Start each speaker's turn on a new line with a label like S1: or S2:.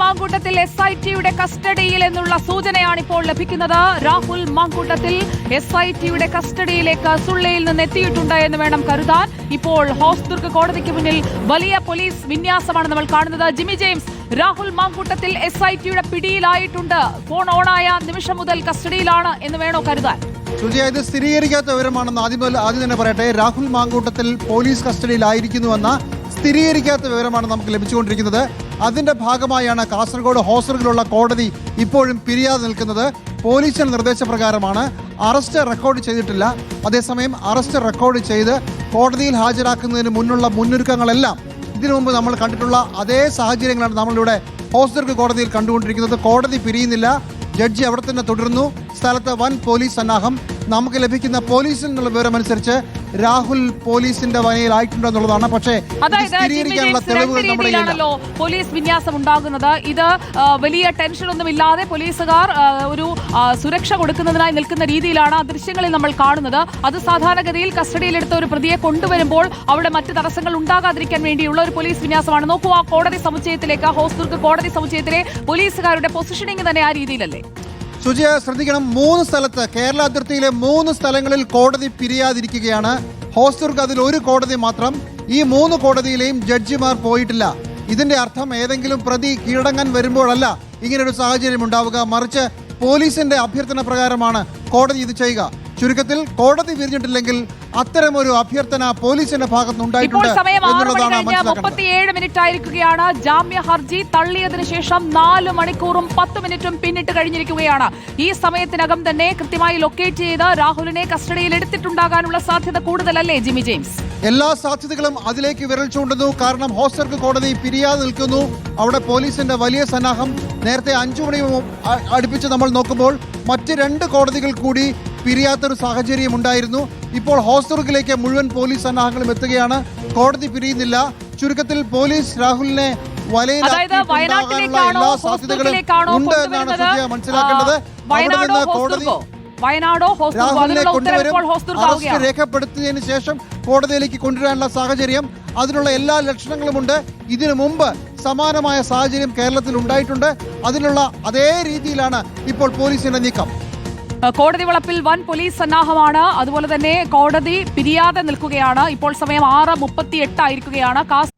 S1: Mamkootathil S I ടിയുടെ കസ്റ്റഡിയിൽ എന്നുള്ള സൂചനയാണ് ഇപ്പോൾ ലഭിക്കുന്നത്. രാഹുൽ മാങ്കൂട്ടത്തിൽ എസ് ഐ ടിയുടെ കസ്റ്റഡിയിലേക്ക് സുള്ളയിൽ നിന്ന് എത്തിയിട്ടുണ്ട് എന്ന് വേണം കരുതാൻ. ഇപ്പോൾ ഹോസ്ദുർഗ് കോടതിക്ക് മുന്നിൽ വലിയ പോലീസ് വിന്യാസമാണ് നമ്മൾ കാണുന്നത്. Jimmy James Rahul Mankoottathil S I ടിയുടെ പിടിയിലായിട്ടുണ്ട്. ഫോൺ ഓണായ നിമിഷം മുതൽ കസ്റ്റഡിയിലാണ് എന്ന് വേണോ കരുതാൻ?
S2: സുജയ ഇത് സ്ഥിരീകരിക്കാത്ത വിവരമാണെന്ന് ആദ്യം ആദ്യം തന്നെ പറയട്ടെ. രാഹുൽ മാങ്കൂട്ടത്തിൽ പോലീസ് കസ്റ്റഡിയിലായിരിക്കുന്നുവെന്ന സ്ഥിരീകരിക്കാത്ത വിവരമാണ് നമുക്ക് ലഭിച്ചുകൊണ്ടിരിക്കുന്നത്. അതിന്റെ ഭാഗമായാണ് കാസർഗോഡ് ഹോസ്റ്റലിലുള്ള കോടതി ഇപ്പോഴും പിരിയാതെ നിൽക്കുന്നത്. പോലീസിന്റെ നിർദ്ദേശപ്രകാരമാണ്. അറസ്റ്റ് റെക്കോർഡ് ചെയ്തിട്ടില്ല. അതേസമയം അറസ്റ്റ് റെക്കോർഡ് ചെയ്ത് കോടതിയിൽ ഹാജരാക്കുന്നതിന് മുന്നുള്ള മുന്നൊരുക്കങ്ങളെല്ലാം ഇതിനു മുമ്പ് നമ്മൾ കണ്ടിട്ടുള്ള അതേ സാഹചര്യങ്ങളാണ് നമ്മളിവിടെ ഹോസ്റ്റർക്ക് കോടതിയിൽ കണ്ടുകൊണ്ടിരിക്കുന്നത്. കോടതി പിരിയുന്നില്ല. ജഡ്ജി അവിടെ തന്നെ തുടരുന്നു. സ്ഥലത്ത് വൻ പോലീസ് സന്നാഹം. നമുക്ക് ലഭിക്കുന്ന പോലീസിൽ നിന്നുള്ള വിവരമനുസരിച്ച് രാഹുൽ പോലീസിന്റെ പക്ഷേ തെളിവുകൾ നമ്മുടെ കയ്യിലില്ല
S1: രീതിയിലാണല്ലോ പോലീസ് വിന്യാസം ഉണ്ടാകുന്നത്. ഇത് വലിയ ടെൻഷൻ ഒന്നും ഇല്ലാതെ പോലീസുകാർ ഒരു സുരക്ഷ കൊടുക്കുന്നതിനായി നിൽക്കുന്ന രീതിയിലാണ് ആ ദൃശ്യങ്ങളിൽ നമ്മൾ കാണുന്നത്. അത് സാധാരണഗതിയിൽ കസ്റ്റഡിയിലെടുത്ത ഒരു പ്രതിയെ കൊണ്ടുവരുമ്പോൾ അവിടെ മറ്റ് തടസ്സങ്ങൾ ഉണ്ടാകാതിരിക്കാൻ വേണ്ടിയുള്ള ഒരു പോലീസ് വിന്യാസമാണ്. നോക്കൂ ആ കോടതി സമുച്ചയത്തിലേക്ക് ഹോസ്ദുർഗ് കോടതി സമുച്ചയത്തിലെ പോലീസുകാരുടെ പൊസിഷനിങ് തന്നെ ആ രീതിയിലല്ലേ?
S2: സുജയ ശ്രദ്ധിക്കണം. മൂന്ന് സ്ഥലത്ത് കേരള അതിർത്തിയിലെ മൂന്ന് സ്ഥലങ്ങളിൽ കോടതി പിരിയാതിരിക്കുകയാണ്. ഹോസ്ദുർഗ് അതിൽ ഒരു കോടതി മാത്രം. ഈ മൂന്ന് കോടതിയിലെയും ജഡ്ജിമാർ പോയിട്ടില്ല. ഇതിന്റെ അർത്ഥം ഏതെങ്കിലും പ്രതി കീഴടങ്ങാൻ വരുമ്പോഴല്ല ഇങ്ങനൊരു സാഹചര്യം ഉണ്ടാവുക. മറിച്ച് പോലീസിന്റെ അഭ്യർത്ഥന പ്രകാരമാണ് കോടതി ഇത് ചെയ്യുക. ചുരുക്കത്തിൽ കോടതി വിരിഞ്ഞിട്ടില്ലെങ്കിൽ അത്തരമൊരു അഭ്യർത്ഥന പോലീസിന്റെ ഭാഗത്ത്
S1: ഇപ്പോൾ
S2: ഉണ്ടായിട്ടുണ്ട്
S1: സമയം
S2: എന്നുള്ളതാണ്
S1: മുപ്പത്തിയേഴ് മിനിറ്റ് ആയിരിക്കുകയാണ് ജാമ്യ ഹർജി തള്ളിയതിനു ശേഷം നാല് മണിക്കൂറും പത്ത് മിനിറ്റും പിന്നിട്ട് കഴിഞ്ഞിരിക്കുകയാണ്. ഈ സമയത്തിനകം തന്നെ കൃത്യമായി ലൊക്കേറ്റ് ചെയ്ത് രാഹുലിനെ കസ്റ്റഡിയിൽ എടുത്തിട്ടുണ്ടാകാനുള്ള സാധ്യത കൂടുതലല്ലേ ജിമി ജെയിംസ്?
S2: എല്ലാ സാധ്യതകളും അതിലേക്ക് വിരൽ ചൂണ്ടുന്നു. കാരണം ഹോസ്റ്റർക്ക് കോടതി പിരിയാതെ നിൽക്കുന്നു. അവിടെ പോലീസിന്റെ വലിയ സന്നാഹം നേരത്തെ അഞ്ചു മണി അടുപ്പിച്ച് നമ്മൾ നോക്കുമ്പോൾ മറ്റ് രണ്ട് കോടതികൾ കൂടി പിരിയാത്തൊരു സാഹചര്യം ഉണ്ടായിരുന്നു. ഇപ്പോൾ ഹോസ്ദുർഗിലേക്ക് മുഴുവൻ പോലീസ് സന്നാഹങ്ങളും എത്തുകയാണ്. കോടതി പിരിയുന്നില്ല. ചുരുക്കത്തിൽ പോലീസ് രാഹുലിനെ വലയിലാക്കിയിട്ടുണ്ടാകാനുള്ള എല്ലാ സാധ്യതകളും ഉണ്ട് എന്നാണ്
S1: കൊണ്ടുവരുന്നത്?
S2: മനസ്സിലാക്കേണ്ടത്. അവിടെ നിന്ന് കോടതി
S1: വയനാടോ
S2: രാഹുലിനെ കൊണ്ടുവരും. അറസ്റ്റ് രേഖപ്പെടുത്തിയതിനു ശേഷം കോടതിയിലേക്ക് കൊണ്ടുവരാനുള്ള സാഹചര്യം. അതിനുള്ള എല്ലാ ലക്ഷണങ്ങളുമുണ്ട് ഇതിനു മുമ്പ് സമാനമായ സാഹചര്യം കേരളത്തിൽ ഉണ്ടായിട്ടുണ്ട്. അതിനുള്ള അതേ രീതിയിലാണ് ഇപ്പോൾ പോലീസിന്റെ നീക്കം.
S1: കോടതി വളപ്പിൽ വൻ പോലീസ് സന്നാഹമാണ്. അതുപോലെ തന്നെ കോടതി പിരിയാതെ നിൽക്കുകയാണ്. ഇപ്പോൾ സമയം ആറ് എട്ടായിരിക്കുകയാണ് കാസ്